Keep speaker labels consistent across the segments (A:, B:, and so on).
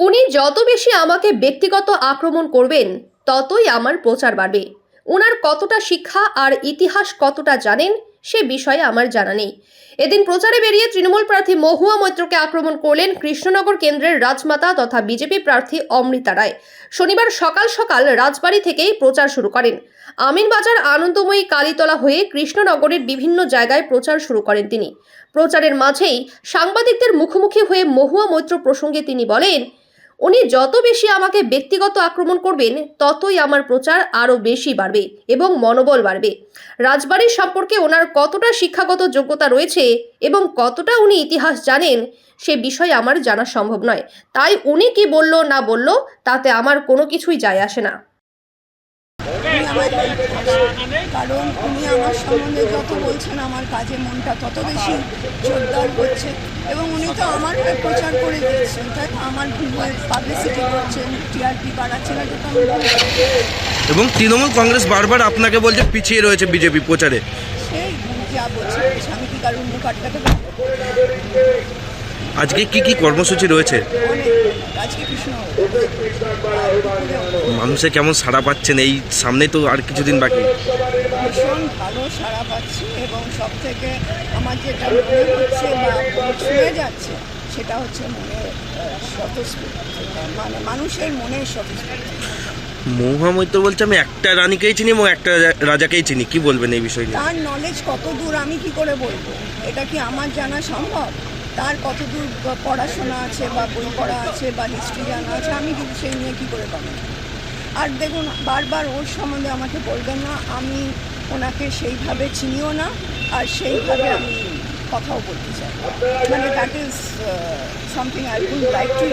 A: উনি যত বেশি আমাকে ব্যক্তিগত আক্রমণ করবেন, ততই আমার প্রচার বাড়বে। ওনার কতটা শিক্ষা আর ইতিহাস কতটা জানেন, সে বিষয়ে আমার জানা নেই। এদিন প্রচারে বেরিয়ে তৃণমূল প্রার্থী মহুয়া মৈত্রকে আক্রমণ করলেন কৃষ্ণনগর কেন্দ্রের রাজমাতা তথা বিজেপি প্রার্থী অমৃতা রায়। শনিবার সকাল সকাল রাজবাড়ি থেকেই প্রচার শুরু করেন। আমিনবাজার আনন্দময়ী কালীতলা হয়ে কৃষ্ণনগরের বিভিন্ন জায়গায় প্রচার শুরু করেন তিনি। প্রচারের মাঝেই সাংবাদিকদের মুখোমুখি হয়ে মহুয়া মৈত্র প্রসঙ্গে তিনি বলেন উনি যত বেশি আমাকে ব্যক্তিগত আক্রমণ করবেন, ততই আমার প্রচার আরও বেশি বাড়বে এবং মনোবল বাড়বে। রাজবাড়ির সম্পর্কে ওনার কতটা শিক্ষাগত যোগ্যতা রয়েছে এবং কতটা উনি ইতিহাস জানেন, সে বিষয়ে আমার জানা সম্ভব নয়। তাই উনি কি বলল না বলল, তাতে আমার কোনো কিছুই যায় আসে না।
B: কারণ উনি আমার সম্বন্ধে যত বলছেন আমার কাজে মনটা তত বেশি জোরদার হচ্ছে এবং উনি তো আমার হয়ে প্রচার করে দিচ্ছেন তাই আমার পাবলিসিটি করছেন টিআরপি বাড়াচ্ছেন এটা তো।
C: এবং তৃণমূল কংগ্রেস বারবার আপনাকে বলছে পিছিয়ে রয়েছে বিজেপি প্রচারে
B: সেই যা বলছে। আমি কি কারণ পারব?
C: আজকে কি কি কর্মসূচি রয়েছে? মানুষে কেমন সাড়া পাচ্ছেন? এই সামনে তো আর কিছুদিন বাকি।
B: ভীষণ ভালো সাড়া পাচ্ছি এবং সব থেকে আমার যেটা মনে হচ্ছে বা ছুঁয়ে যাচ্ছে সেটা হচ্ছে মনের স্বতঃস্ফূর্ত মানে মানুষের মনের স্বতঃস্ফূর্ত।
C: মহুয়া মৈত্র বলছে আমি একটা রানীকেই চিনি এবং একটা রাজা- রাজাকেই চিনি। কি বলবেন এই বিষয়
B: তার নলেজ কত দূর আমি কি করে বলব? এটা কি আমার জানা সম্ভব? তার কত দূর পড়াশোনা আছে বা বই পড়া আছে বা হিস্ট্রি জানা আছে, আমি কিন্তু সেই নিয়ে কী করে কমেন্ট আর দেখুন, বারবার ওর সম্বন্ধে আমাকে বলবেন না, আমি ওনাকে সেইভাবে চিনিও না, আর সেইভাবে আমি কথাও বলতে চাই মানে that is something I would like to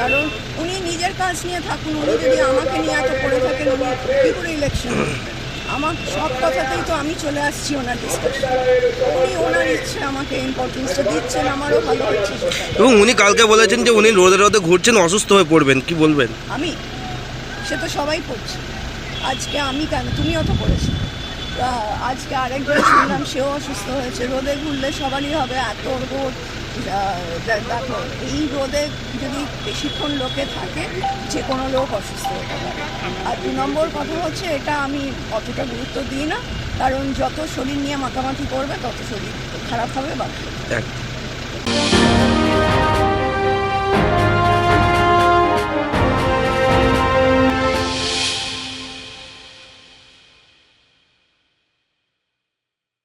B: কারণ উনি নিজের কাজ নিয়ে থাকুন, উনি যদি আমাকে নিয়ে এত করে থাকেন, উনি কী করে ইলেকশন আমার সব কথাতেই তো আমি চলে আসছি ওনার ডিসকাশন উনি ওনার ইচ্ছে আমাকে ইম্পর্টেন্সটা দিচ্ছেন আমারও ভালো হচ্ছে সেটা।
C: এবং উনি কালকে বলেছেন যে উনি রোদে রোদে ঘুরছেন অসুস্থ হয়ে পড়বেন কি বলবেন?
B: আমি? সে তো সবাই পড়ছে আজকে আমি কেন? তুমিও তো পড়েছো তা আজকে আরেকজন শুনলাম সেও অসুস্থ হয়েছে। রোদে ঘুরলে সবারই হবে এত রোদ। এই রোদে যদি বেশিক্ষণ লোকে থাকে, যে কোনো লোক অসুস্থ হতে পারে। আর দু নম্বর কথা হচ্ছে, এটা আমি অতটা গুরুত্ব দিই না, কারণ যত শরীর নিয়ে মাতামাতি করবে, তত শরীর খারাপ হবে বা